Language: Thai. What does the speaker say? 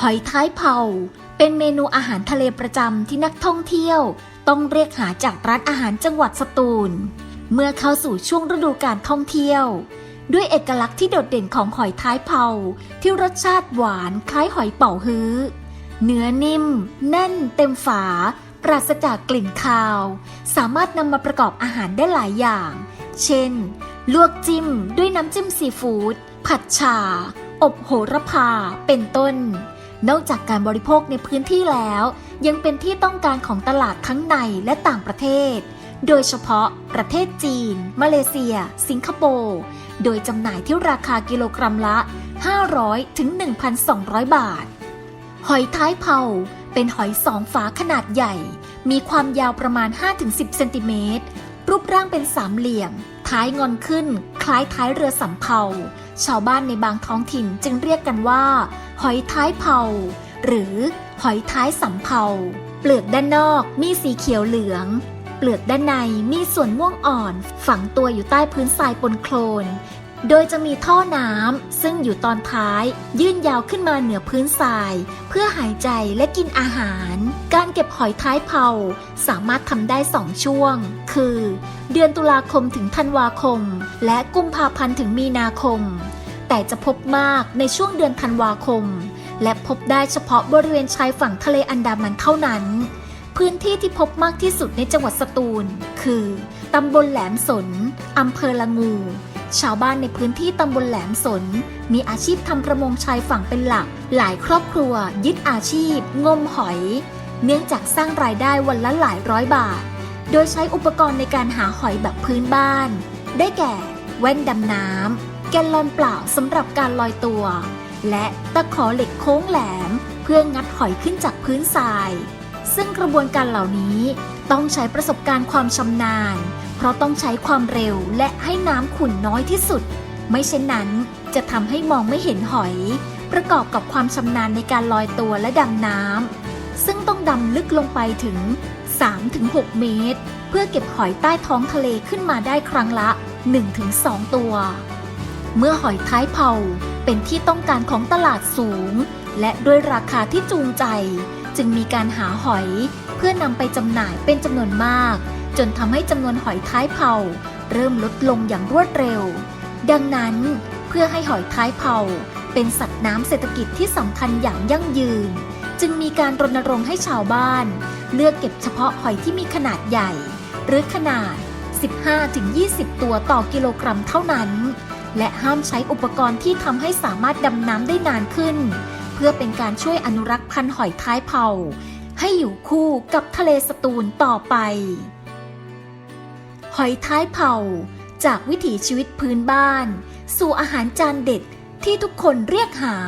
หอยท้ายเผา เป็นเมนูอาหารทะเลประจำที่นักท่องเที่ยว ต้องเรียกหาจากร้านอาหารจังหวัดสตูล เมื่อเข้าสู่ช่วงฤดูการท่องเที่ยว ด้วยเอกลักษณ์ที่โดดเด่นของหอยท้ายเผา ที่รสชาติหวานคล้ายหอยเป่าฮื้อ เนื้อนิ่ม แน่น เต็มฝา ปราศจากกลิ่นคาว สามารถนำมาประกอบอาหารได้หลายอย่าง เช่น ลวกจิ้มด้วยน้ำจิ้มซีฟู้ดผัดฉ่าอบโหระพา เป็นต้น นอกจากการบริโภคในพื้นที่แล้ว ยังเป็นที่ต้องการของตลาดทั้งในและต่างประเทศ โดยเฉพาะประเทศจีน มาเลเซีย สิงคโปร์ โดยจำหน่ายที่ราคากิโลกรัมละ 500 ถึง 1,200 บาท หอยท้ายเผาเป็นหอยสองฝาขนาดใหญ่ มีความยาวประมาณ 5-10 เซนติเมตร รูปร่างเป็นสามเหลี่ยม ท้ายงอนขึ้น ล้ายท้ายเรือสำเภา ชาวบ้านในบางท้องถิ่นจึงเรียกกันว่า หอยท้ายเผา หรือหอยท้ายสำเภา เปลือกด้านนอกมีสีเขียวเหลือง เปลือกด้านในมีส่วนม่วงอ่อน ฝังตัวอยู่ใต้พื้นทรายปนโคลน โดยจะมีท่อน้ำซึ่งอยู่ตอนท้าย ยื่นยาวขึ้นมาเหนือพื้นทราย เพื่อหายใจและกินอาหาร การเก็บหอยท้ายเผาสามารถทำได้2ช่วง คือ เดือนตุลาคมถึงธันวาคม และกุมภาพันธ์ถึงมีนาคม แต่จะพบมากในช่วงเดือนธันวาคม และพบได้เฉพาะบริเวณชายฝั่งทะเลอันดามันเท่านั้นพื้นที่ที่พบมากที่สุดในจังหวัดสตูล คือ ตำบลแหลมสน อำเภอละงู ชาวบ้านในพื้นที่ตำบลแหลมสน มีอาชีพทำประมงชายฝั่งเป็นหลัก หลายครอบครัว ยึดอาชีพ งมหอย เนื่องจากสร้างรายได้วันละหลายร้อยบาท โดยใช้อุปกรณ์ในการหาหอยแบบพื้นบ้าน ได้แก่ แว่นดำน้ำแกลลอนเปล่าสำหรับการลอยตัว และตะขอเหล็กโค้งแหลม เพื่องัดหอยขึ้นจากพื้นทราย ซึ่งกระบวนการเหล่านี้ต้องใช้ประสบการณ์ความชำนาญ ราะต้องใช้ความเร็วและให้น้ำขุ่นน้อยที่สุด ไม่เช่นนั้นจะทำให้มองไม่เห็นหอย ประกอบกับความชำนาญในการลอยตัวและดำน้ำซึ่งต้องดำลึกลงไปถึง 3-6 เมตร เพื่อเก็บหอยใต้ท้องทะเลขึ้นมาได้ครั้งละ 1-2 ตัว เมื่อหอยท้ายเผาเป็นที่ต้องการของตลาดสูง และด้วยราคาที่จูงใจ จึงมีการหาหอยเพื่อนำไปจำหน่ายเป็นจำนวนมาก จนทำให้จำนวนหอยท้ายเผาเริ่มลดลงอย่างรวดเร็ว ดังนั้นเพื่อให้หอยท้ายเผาเป็นสัตว์น้ำเศรษฐกิจที่สำคัญอย่างยั่งยืน จึงมีการรณรงค์ให้ชาวบ้าน เลือกเก็บเฉพาะหอยที่มีขนาดใหญ่ หรือขนาด 15-20 ตัวต่อกิโลกรัมเท่านั้น และห้ามใช้อุปกรณ์ที่ทำให้สามารถดำน้ำได้นานขึ้น เพื่อเป็นการช่วยอนุรักษ์พันธุ์หอยท้ายเผาให้อยู่คู่กับทะเลสตูลต่อไป หอยท้ายเผาจากวิถีชีวิตพื้นบ้าน สู่อาหารจานเด็ดที่ทุกคนเรียกหา